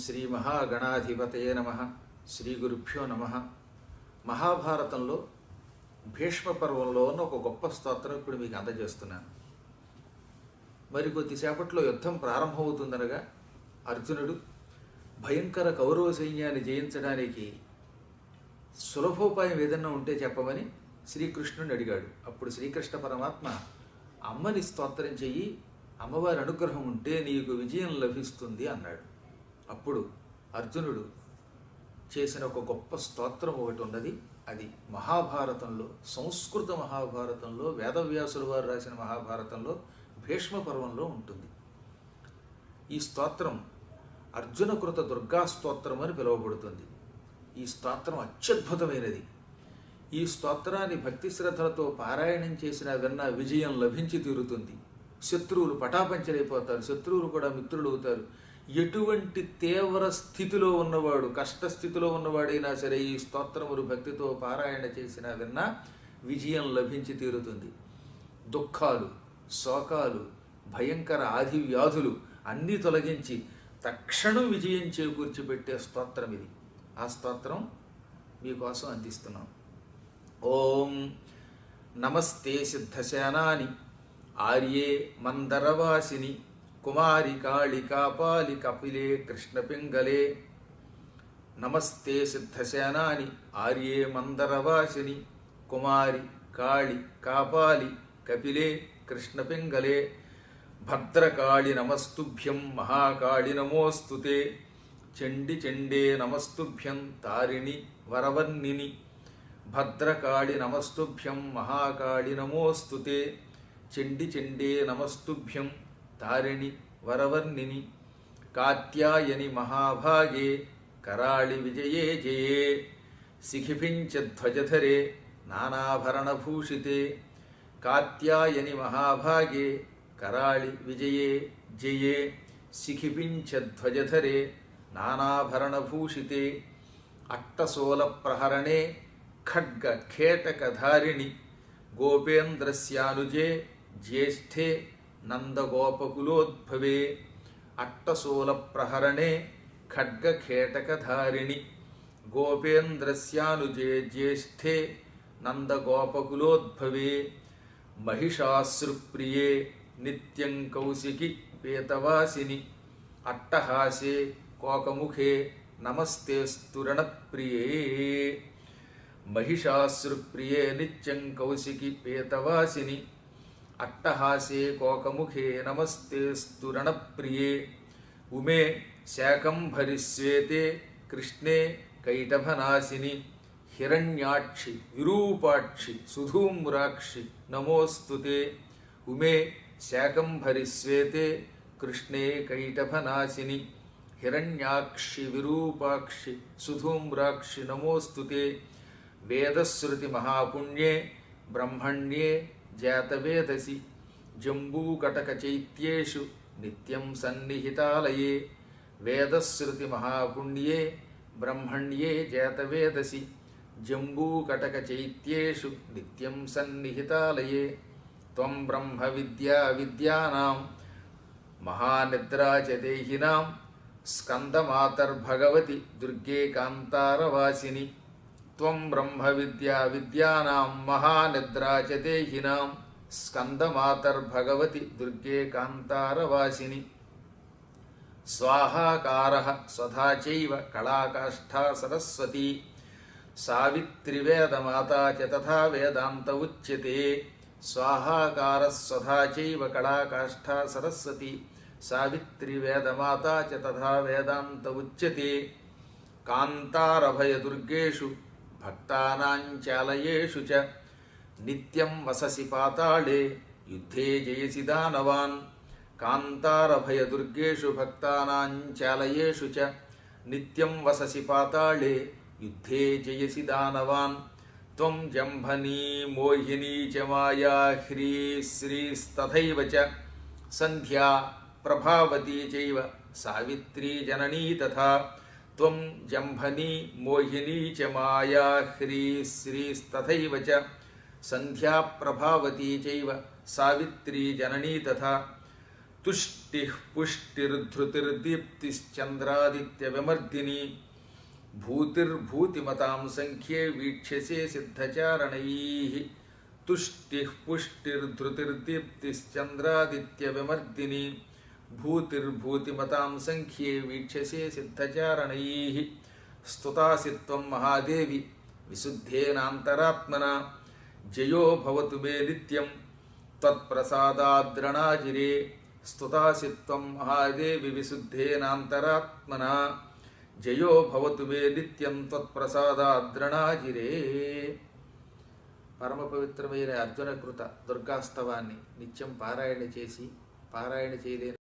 శ్రీ మహాగణాధిపతయే నమ. శ్రీ గురుభ్యో నమ. మహాభారతంలో భీష్మ పర్వంలో ఉన్న ఒక గొప్ప స్తోత్రం ఇప్పుడు మీకు అందజేస్తున్నాను. మరి కొద్దిసేపట్లో యుద్ధం ప్రారంభమవుతుందనగా అర్జునుడు భయంకర కౌరవ సైన్యాన్ని జయించడానికి సులభోపాయం ఏదన్నా ఉంటే చెప్పమని శ్రీకృష్ణుని అడిగాడు. అప్పుడు శ్రీకృష్ణ పరమాత్మ అమ్మని స్తోత్రం చెయ్యి అమ్మవారి అనుగ్రహం ఉంటే నీకు విజయం లభిస్తుంది అన్నాడు. అప్పుడు అర్జునుడు చేసిన ఒక గొప్ప స్తోత్రం ఒకటి ఉన్నది. అది మహాభారతంలో సంస్కృత మహాభారతంలో వేదవ్యాసుల వారు రాసిన మహాభారతంలో భీష్మ పర్వంలో ఉంటుంది. ఈ స్తోత్రం అర్జునకృత దుర్గా స్తోత్రం అని పిలువబడుతుంది. ఈ స్తోత్రం అత్యద్భుతమైనది. ఈ స్తోత్రాన్ని భక్తి శ్రద్ధలతో పారాయణం చేసిన విన్న విజయం లభించి తీరుతుంది. శత్రువులు పటాపంచలైపోతారు. శత్రువులు కూడా మిత్రులు అవుతారు ఎటువంటి తీవ్ర స్థితిలో ఉన్నవాడు కష్టస్థితిలో ఉన్నవాడైనా సరే ఈ స్తోత్రములు భక్తితో పారాయణ చేసిన విన్నా విజయం లభించి తీరుతుంది. దుఃఖాలు శోకాలు భయంకర ఆది వ్యాధులు అన్నీ తొలగించి తక్షణం విజయం చేకూర్చిపెట్టే స్తోత్రం ఇది. ఆ స్తోత్రం మీకోసం అందిస్తున్నాం. ఓం నమస్తే సిద్ధసేనాని ఆర్యే మందరవాసిని. కుమారి కాళికా పాలి కపిలే కృష్ణపింగలే నమస్తే సిద్ధసేనాని ఆర్యే మందరవాసిని. కుమారి కాళి కాపాలి కపిలే కృష్ణపింగలే భద్రకాళి నమస్తుభ్యం మహాకాళి నమోస్తుతే. చండి చండే నమస్తుభ్యం తారిణి వరవర్ణిని. భద్రకాళి నమస్తుభ్యం మహాకాళి నమోస్తుతే. చండి చండే నమస్తుభ్యం తారిణి వరవర్ణిని కాత్యాయని మహాభాగే కరాళి విజయే జయే శిఖిపించధ్వజధరే నానాభరణభూషితే కాత్యాయని మహాభాగే కరాళి విజయే జయే శిఖిపించధ్వజధరే నానాభరణభూషితే అట్టసోల ప్రహరణే ఖడ్గ ఖేటకధారిణి గోపేంద్రస్యానుజే జ్యేష్ఠే నందగోపకులోద్భవే అట్టసోల ప్రహరణే ఖడ్గఖేటకధారిణి గోపేంద్రస్యానుజే జ్యేష్ఠే నందగోపకులోద్భవే మహిషాశ్రుప్రియే నిత్యం కౌశికి పేతవాసిని అట్టహాసే కోకముఖే నమస్తే స్తురణప్రియే మహిషాశ్రుప్రియే నిత్యం కౌశికి పేతవాసిని अट्टहासे कोकमुखे नमस्ते स्तुरणप्रिये उमे शाकंभरिश्वेते कृष्णे कैटभनाशिनी हिरण्याक्षि, विरूपाक्षि, सुधूम्राक्षि नमोस्तुते उमे शाकंभरिश्वेते कृष्णे कैटभनाशिनी हिरण्याक्षि, विरूपाक्षि, सुधूम्राक्षि नमोस्तुते वेदश्रुति महापुण्ये ब्रह्मण्ये జాతవేదసి జంబూకటక చైత్యేషు నిత్యం సన్నిహితాలయే. వేదశ్రుతి మహాపుణ్యే బ్రహ్మణ్యే జాతవేదసి జంబూకటక చైత్యేషు నిత్యం సన్నిహితాలయే. త్వం బ్రహ్మ విద్యా విద్యానాం మహానిద్రా చ దేహినాం స్కందమాతర్భగవతి దుర్గే కాంతారవాసిని త్వం బ్రహ్మ విద్యా విద్యానాం మహానిద్రా చ దేహినాం స్కందమాతర్భగవతి దుర్గే కాంతారవాసిని. స్వాహాకార స్వధా చైవ కళాకాష్ఠా సరస్వతి. సావిత్రివేదమాత తథా వేదాంత ఉచ్యతే. స్వాహాకార స్వధా చైవ కళాకాష్ఠా సరస్వతి. సావిత్రివేదమాత తథా వేదాంత ఉచ్యతే. కాంతారభయ దుర్గేషు भक्तानाञ्चालयेषु च। नित्यं वससि पाताले, युद्धे जयसि दानवान्। कान्तारभयदुर्गेषु भक्तानाञ्चालयेषु च। नित्यं वससि पाताले, युद्धे जयसि दानवान्। त्वं जम्भनी, मोहिनी च माया, ह्री श्रीस्तथैव च। सन्ध्या प्रभावती चैव सावित्री जननी तथा त्वं जम्भनी मोहिनी च माया ह्री श्रीस्तथैव च। सन्ध्या प्रभावती चैव सावित्री जननी तथा तुष्टिः पुष्टिर्धृतिर्दीप्तिश्चन्द्रादित्यविमर्दिनी। भूतिर्भूतिमतां सङ्ख्ये वीक्ष्यसे सिद्धचारणैः। तुष्टिः पुष्टिर्धृतिर्दीप्तिश्चन्द्रादित्यविमर्दिनी। భూతిర్భూతిమతాం సంఖ్యే వీక్షసే సిద్ధచారణై. స్తుతాసి త్వం మహాదేవి విశుద్ధేనాంతరాత్మన. జయో భవతు మే నిత్యం. తత్ప్రసాదాద్రణాజిరే. స్తుతాసి త్వం మహాదేవి విశుద్ధేనాంతరాత్మన. జయో భవతు మే నిత్యం త్వత్ప్రసాదాద్రణాజిరే పరమ పవిత్రమైన అర్జున కృత దుర్గాస్తవాన్ని నిత్యం పారాయణ చేసి పారాయణ చేయలేని